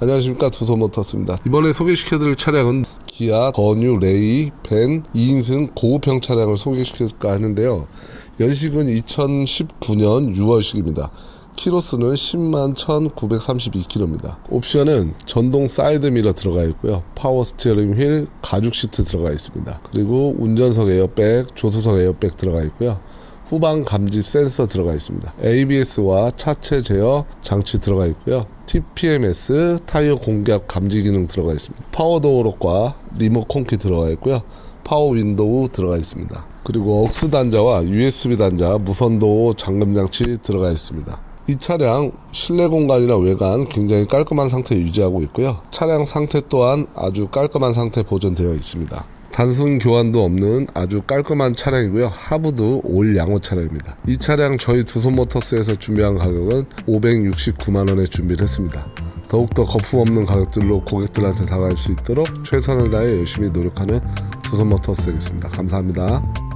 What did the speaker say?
안녕하십니까 두소모터스입니다. 이번에 소개시켜드릴 차량은 기아 건유 레이 벤 2인승 고급형 차량을 소개시킬까 하는데요. 연식은 2019년 6월식입니다. 키로수는 10만 1932km입니다. 옵션은 전동 사이드 미러 들어가 있고요. 파워 스티어링 휠, 가죽 시트 들어가 있습니다. 그리고 운전석 에어백, 조수석 에어백 들어가 있고요. 후방 감지 센서 들어가 있습니다. ABS와 차체 제어 장치 들어가 있고요. TPMS 타이어 공기압 감지 기능 들어가 있습니다. 파워 도어록과 리모컨키 들어가 있고요. 파워 윈도우 들어가 있습니다. 그리고 억스 단자와 USB 단자, 무선 도어 잠금 장치 들어가 있습니다. 이 차량 실내 공간이나 외관 굉장히 깔끔한 상태 유지하고 있고요. 차량 상태 또한 아주 깔끔한 상태 보존되어 있습니다. 단순 교환도 없는 아주 깔끔한 차량이고요. 하부도 올 양호 차량입니다. 이 차량 저희 두손모터스에서 준비한 가격은 569만 원에 준비를 했습니다. 더욱더 거품 없는 가격들로 고객들한테 다가갈 수 있도록 최선을 다해 열심히 노력하는 두손모터스겠습니다. 감사합니다.